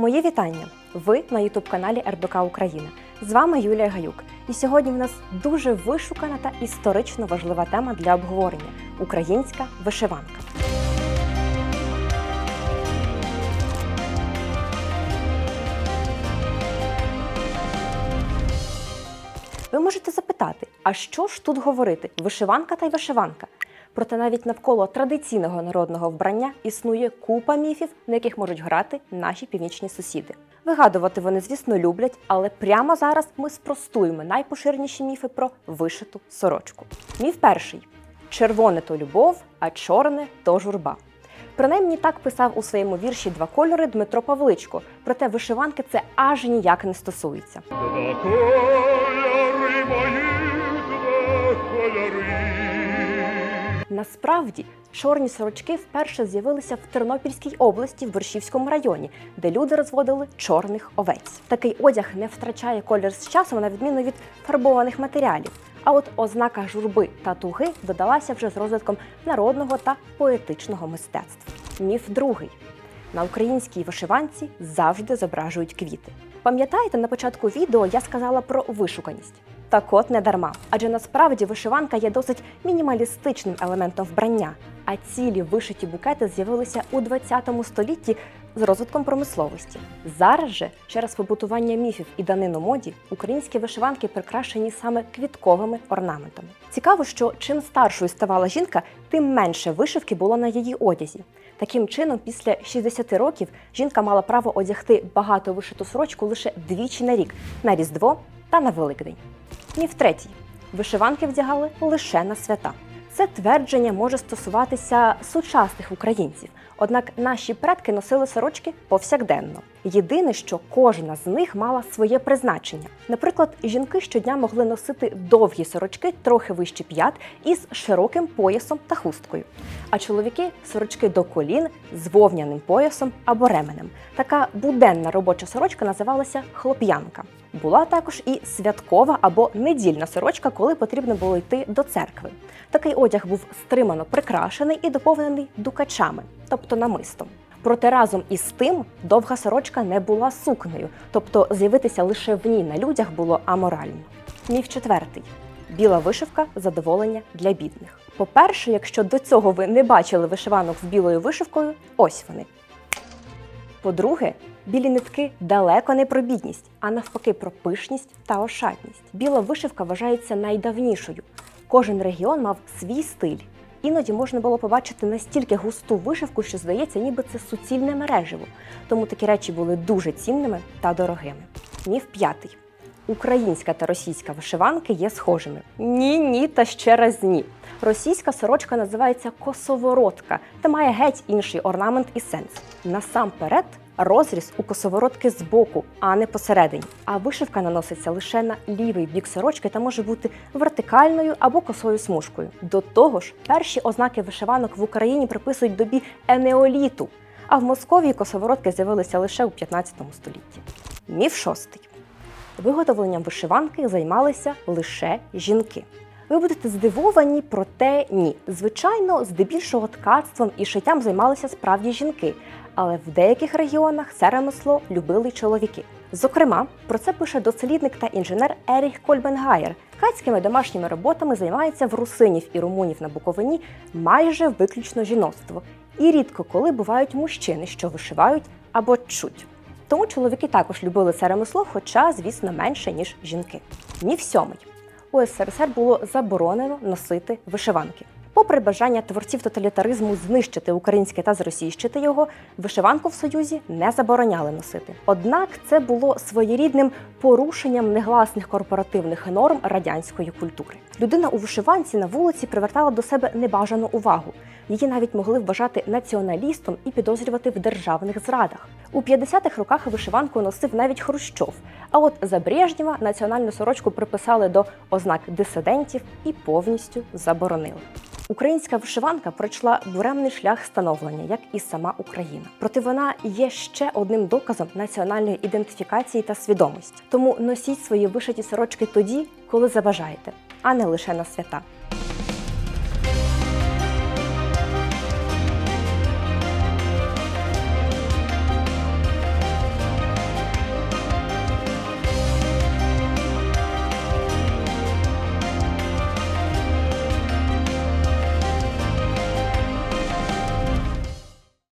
Мої вітання! Ви на ютуб-каналі РБК Україна. З вами Юлія Гаюк. І сьогодні в нас дуже вишукана та історично важлива тема для обговорення українська вишиванка. Ви можете запитати, а що ж тут говорити? Вишиванка та й вишиванка. Проте навіть навколо традиційного народного вбрання існує купа міфів, на яких можуть грати наші північні сусіди. Вигадувати вони, звісно, люблять, але прямо зараз ми спростуємо найпоширеніші міфи про вишиту сорочку. Міф перший: червоне то любов, а чорне то журба. Принаймні так писав у своєму вірші два кольори Дмитро Павличко, проте вишиванки це аж ніяк не стосується. Насправді чорні сорочки вперше з'явилися в Тернопільській області в Борщівському районі, де люди розводили чорних овець. Такий одяг не втрачає колір з часом, на відміну від фарбованих матеріалів. А от ознака журби та туги додалася вже з розвитком народного та поетичного мистецтва. Міф другий. На українській вишиванці завжди зображують квіти. Пам'ятаєте, на початку відео я сказала про вишуканість? Так от не дарма, адже насправді вишиванка є досить мінімалістичним елементом вбрання, а цілі вишиті букети з'явилися у 20 столітті з розвитком промисловості. Зараз же, через побутування міфів і данину моді, українські вишиванки прикрашені саме квітковими орнаментами. Цікаво, що чим старшою ставала жінка, тим менше вишивки було на її одязі. Таким чином, після 60 років жінка мала право одягти багато вишиту сорочку лише двічі на рік на Різдво та на Великдень. Міф третій. Вишиванки вдягали лише на свята. Це твердження може стосуватися сучасних українців, однак наші предки носили сорочки повсякденно. Єдине, що кожна з них мала своє призначення. Наприклад, жінки щодня могли носити довгі сорочки трохи вище п'ят із широким поясом та хусткою. А чоловіки сорочки до колін з вовняним поясом або ременем. Така буденна робоча сорочка називалася хлоп'янка. Була також і святкова або недільна сорочка, коли потрібно було йти до церкви. Такий одяг був стримано прикрашений і доповнений дукачами, тобто намистом. Проте разом із тим довга сорочка не була сукнею, тобто з'явитися лише в ній на людях було аморально. Міф четвертий. Біла вишивка задоволення для бідних. По-перше, якщо до цього ви не бачили вишиванок з білою вишивкою, ось вони. По-друге, білі нитки далеко не про бідність, а навпаки про пишність та ошатність. Біла вишивка вважається найдавнішою. Кожен регіон мав свій стиль. Іноді можна було побачити настільки густу вишивку, що здається, ніби це суцільне мереживо. Тому такі речі були дуже цінними та дорогими. Міф п'ятий. Українська та російська вишиванки є схожими. Ні, ні та ще раз ні. Російська сорочка називається косоворотка та має геть інший орнамент і сенс. Насамперед, розріз у косоворотки збоку, а не посередині. А вишивка наноситься лише на лівий бік сорочки та може бути вертикальною або косою смужкою. До того ж, перші ознаки вишиванок в Україні приписують добі енеоліту, а в Московії косоворотки з'явилися лише у 15 столітті. Міф шостий. Виготовленням вишиванки займалися лише жінки. Ви будете здивовані, проте ні. Звичайно, здебільшого ткацтвом і шиттям займалися справді жінки, але в деяких регіонах це ремесло любили чоловіки. Зокрема, про це пише дослідник та інженер Еріх Кольбенгайер. Ткацькими домашніми роботами займається в русинів і румунів на Буковині майже виключно жіноцтво. І рідко коли бувають мужчини, що вишивають або чуть. Тому чоловіки також любили це ремесло, хоча, звісно, менше, ніж жінки. Міф сьомий. У СРСР було заборонено носити вишиванки. Попри бажання творців тоталітаризму знищити українське та зросійщити його, вишиванку в Союзі не забороняли носити. Однак це було своєрідним порушенням негласних корпоративних норм радянської культури. Людина у вишиванці на вулиці привертала до себе небажану увагу. Її навіть могли вважати націоналістом і підозрювати в державних зрадах. У 50-х роках вишиванку носив навіть Хрущов. А от за Брежнєва національну сорочку приписали до ознак дисидентів і повністю заборонили. Українська вишиванка пройшла буремний шлях становлення, як і сама Україна. Проте вона є ще одним доказом національної ідентифікації та свідомості. Тому носіть свої вишиті сорочки тоді, коли забажаєте, а не лише на свята.